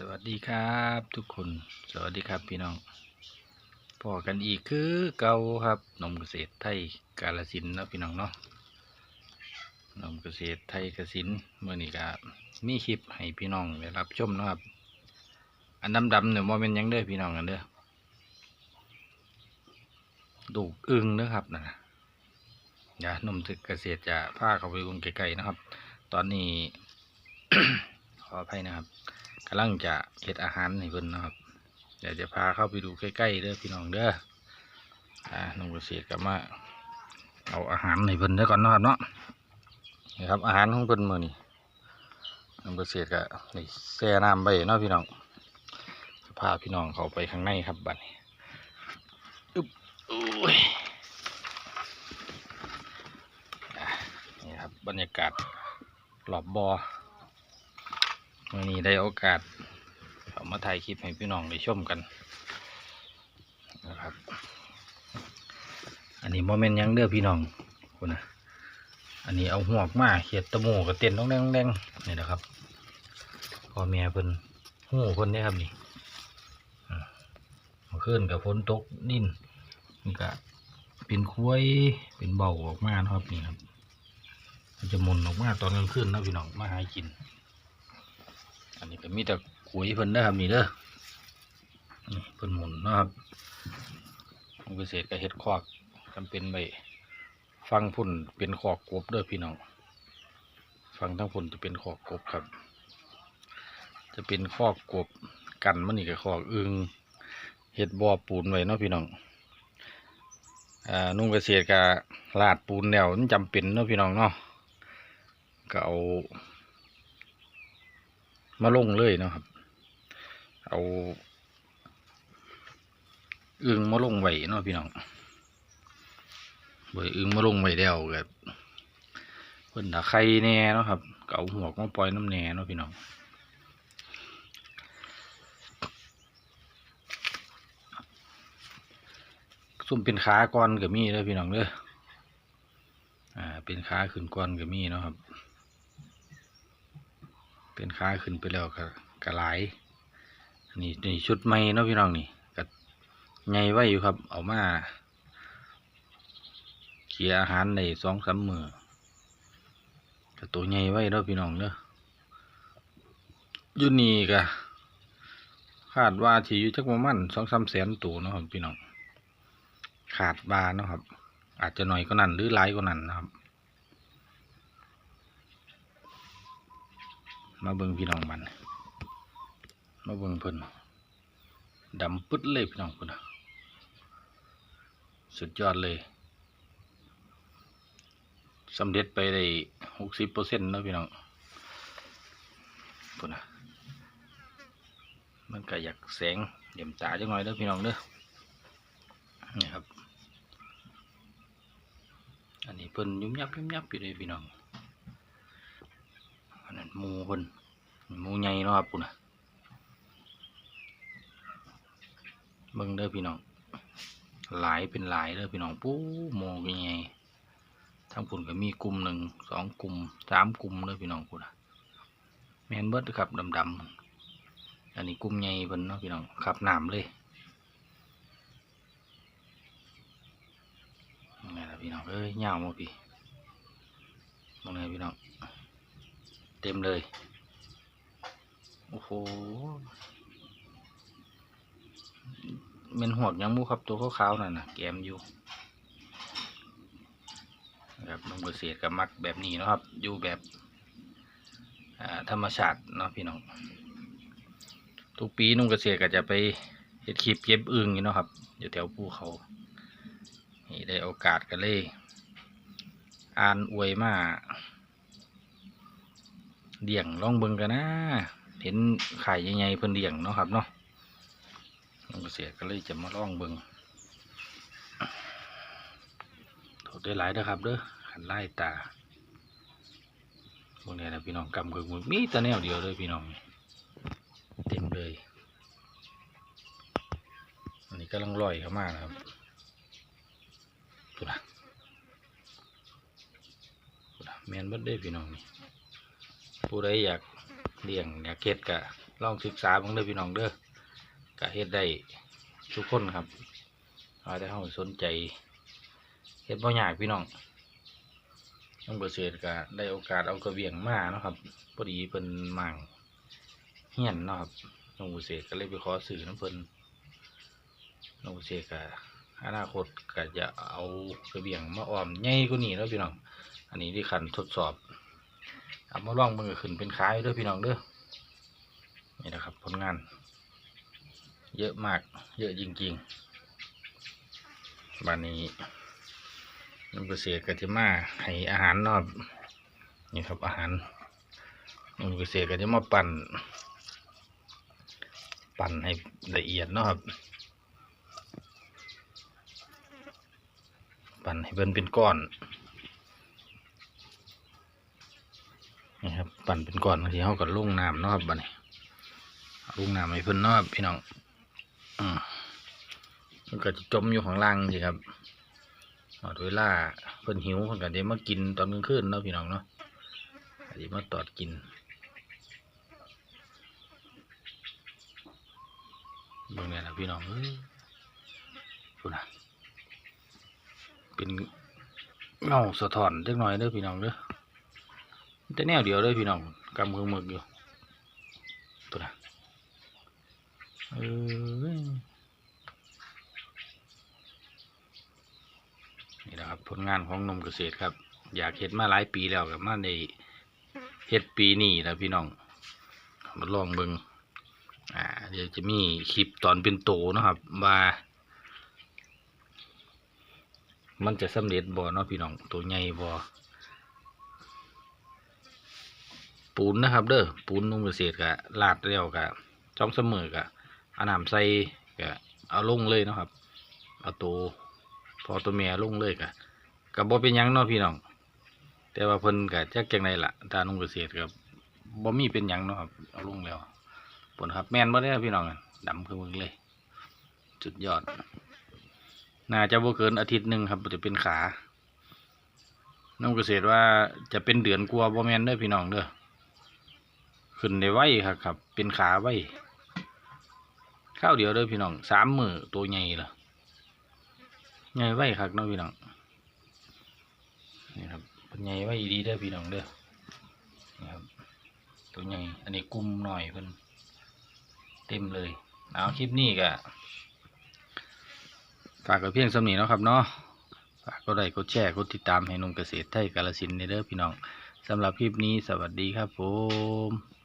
สวัสดีครับทุกคน สวัสดีครับพี่น้องพอกันอีกคือเก่าครับนมเกษตรไทยกาลสินนะพี่น้องเนาะนมเกษตรไทยกาลสินเมื่อนี้ก็มีคลิปให้พี่น้องได้รับชมนะครับ อันดำๆเนี่ยว่าเป็นยังเด้อพี่น้องกันเด้อดูกอึงเด้อครับนะอย่านมเกษตรจะพาเขาไปวงไกลๆนะครับ ตอนนี้ขออภัยนะครับ กำลังจะเฮ็ดอาหารให้เพิ่นนะครับเดี๋ยวจะพาเข้าไปดูใกล้ๆเด้อพี่น้องเด้ออ่าน้องเกษตรก็มาเอาอาหารให้เพิ่นเด้อก่อนนะครับเนาะนี่ครับอาหารของเพิ่นมื้อนี้น้องเกษตรก็นี่แช่น้ำไว้เนาะพี่น้องจะพาพี่น้องเขาไปข้างในครับบัดนี้อึ๊บอุ้ยนี่ครับบรรยากาศรอบบ่อ วันนี้ได้โอกาสเอามาถ่ายคลิปให้พี่น้องได้ชมกันนะครับ อันนี้โมเมนต์ยังเด้อพี่น้องคุณนะอันนี้เอาหวกมาเขียดตะโมกับเต้นต้องแดงต้องแดงนี่นะครับพ่อแม่เพิ่นหูเพิ่นได้ครับนี่อ่าเมื่อนกับฝนตกนิ่นนี่ก็เป็นคุ้ยเป็นเบาออกมาเนาะครับนี่ครับมันจะมุนออกมาตอนกลางคืนนะพี่น้องมาหากิน อันนี้ก็มีแต่ขุยเพิ่นนะครับนี่เด้อเพิ่นหมุนนะครับมันเกษตรก็เฮ็ดคอกจำเป็นไปฟังพุ่นเป็นคอกกบเด้อพี่น้องฟังทั้งพุ่นจะเป็นคอกกบครับ จะเป็นคอกกบกันมันนี่ก็คอกอึงเฮ็ดบ่อปูนไว้เนาะพี่น้องอ่านุ่งเกษตรก็ลาดปูนแล้วมันจำเป็นเนาะพี่น้องเนาะก็เอา มาลงเลยเนาะครับ เอาอึงมาลงไว้เนาะพี่น้องบ่ได้อึงมาลงไว้แล้วแบบเพิ่นตะไครแน่เนาะครับเก็เอาหัวมาปล่อยน้ำแน่เนาะพี่น้องซุ่มเป็นขาก่อนก็มีเด้อพี่น้องเด้ออ่าเป็นขาขึ้นก่อนก็มีเนาะครับ เป็นค้าขึ้นไปแล้วก็กระหลนี่นี่ชุดใหม่เนาะพี่น้องนี่ก็ใหญ่ไว้อยู่ครับเอามาเขี่ยอาหารในสองสามมือก็ตัวใหญ่ไว้เนาะพี่น้องเนาะยุนีก็คาดว่าที่อยู่จักประมาณสองสามแสนตัวเนาะครับพี่น้องขาดบาเนาะครับ อาจจะหน่อยก็นั่นหรือหลายก็นั่นนะครับ มาเบิ่งพี่น้องมัน มาเบิ่งเพิ่นดำปึ๊ดเลยพี่น้องเพิ่นสุดยอดเลยสำเร็จไปได้หกสิบเปอร์เซ็นต์แล้วพี่น้องเพิ่นน่ะมันก็อยากแสงเดี่ยมตาจังหน่อยเด้อพี่น้องเด้อนี่ครับ อันนี้เพิ่นยุ่มยับยุ่มยับอยู่เลยพี่น้อง หมูเพิ่นหมูใหญ่เนาะครับปุ่นนะเบิ่งเด้อพี่น้อง หลายเป็นหลายเด้อพี่น้องปู้หมูใหญ่ทั้งปุ่นก็มีกลุ่มหนึ่งสองกลุ่มสามกลุ่มเด้อพี่น้องปุ่นนะแมนเบิดครับดำๆอันนี้กลุ่มใหญ่เพิ่นเนาะพี่น้องขับน้ำเลยนี่แหละพี่น้องเอ้ยยาวมาพี่มองเลยพี่น้อง ต็มเลย โอ้โหเมนหวดยังมูครับตัวขาวๆนั่นนะแกมอยู่ครับน้องเกษตรกับมักแบบนี้นะครับ อยู่แบบธรรมชาติเนาะพี่น้อง ทุกปีนุ่งเกษตรก็จะไปเฮ็ดคลิปเก็บอึ่งอยู่นะครับ อยู่แถวภูเขา นี่ได้โอกาสกันเลย อ่านอวยมา เดี่ยงลองเบิ่งกันนะ เห็นไข่ใหญ่ๆเพิ่นเดี่ยงเนาะครับเนาะน้องเกษตรก็เลยจะมาลองเบิ่งโทษได้หลายเด้อครับเด้อขันไล่ตาพวกนี้นะพี่น้องกำกับมือมีแต่แนวเดียวเลยพี่น้องเต็มเลย อันนี้กำลังลอยเข้ามาครับดูนะดูนะแมนบิดได้พี่น้องนี่ ผู้ใดอยากเลี้ยงอยากเก็ดกะลองศึกษาบ้างเด้อพี่น้องเด้อก็เฮ็ดได้ทุกคนครับเอาแต่เขาสนใจเฮ็ดบ่ยากพี่น้องน้องเกษตรก็ได้โอกาสเอากระเบียงมาเนาะครับพอดีเพิ่นมั่งเฮียนเนาะครับน้องเกษตรก็เลยไปขอสื่อน้ำเพิ่นน้องเกษตรก็อนาคตก็จะเอากระเบียงมาอ้อมใหญ่กว่านี้แล้วพี่น้อง อันนี้ที่ขันทดสอบ เอามาลองมือขึ้นเป็นขายด้วยพี่น้องเด้อนี่นะครับผลงาน เยอะมาก เยอะจริงๆบ้านนี้น้ำเกษตรก็จะมาให้อาหารนอบนี่ครับอาหารน้ำเกษตรก็จะมาปั่น ปั่นให้ละเอียดนะครับปั่นให้เป็นเป็นก้อน นี่ครับปั่นเป็นก้อนบางทีเขากับลงน้ำเนาะครับบัดนี้เอาลงน้ำให้เพิ่นเนาะครับพี่น้องอืมมันก็จะจมอยู่ข้างล่างสิครับหอดเวลาเพิ่นหิวเพิ่นก็ได้มากินตอนกลางคืนเนาะพี่น้องเนาะก็ได้มาตอดกินเบิ่งเนี่ยนะพี่น้องเอ้ยพูนะเป็นเงาสะท้อนเล็กน้อยเด้อพี่น้องเด้อ แต่แนวเดียวเลยพี่น้องกำมือหมึกอยู่ตัวนะเออนี่นะครับผลงานของนมเกษตรครับ อยากเห็ดมาหลายปีแล้วกับมาในเห็ดปีนี้แล้วพี่น้องมาลองเบิงอ่าเดี๋ยวจะมีคลิปตอนเป็นโตนะครับว่ามันจะสำเร็จบ่เนาะพี่น้องตัวใหญ่บ่ ปูนนะครับ เด้อปูนนุ่มเกษตรกะลาดเรียวกะจ้องเสมอกะอาน้ำใส่กะเอาลงเลยนะครับ เอาตัวพอตัวเมียลงเลยกะกับบ่เป็นยังเนาะพี่น้องแต่ว่าเพิ่นกะจักจังไดล่ะตานุ่มเกษตรกับบ่มีเป็นยังเนาะครับเอาลงแล้วผลครับ แม่นบ่ได้พี่น้องดำคือมึงเลยสุดยอดน่าจะบ่เกินอาทิตย์หนึ่งครับจะเป็นขาน้ำเกษตรว่าจะเป็นเดือนกลัวบ่แม่นเด้อพี่น้องเด้อ ขึ้นได้ไวครับครับ เป็นขาไวข้าวเดียวเด้อพี่น้องสามมือตัวใหญ่ละใหญ่ไวครับน้องพี่น้องนี่ครับเป็นใหญ่ไวดีเด้อพี่น้องเด้อนี่ครับตัวใหญ่อันนี้กุ้มหน่อยเพิ่นเต็มเลยเอาคลิปนี้ก็ฝากกับเพียงสำนีเนาะครับเนาะฝากกดไลค์กดแชร์กดติดตามให้นุ่มเกษตรไทยกาลสินธุ์เด้อพี่น้องสำหรับคลิปนี้สวัสดีครับผม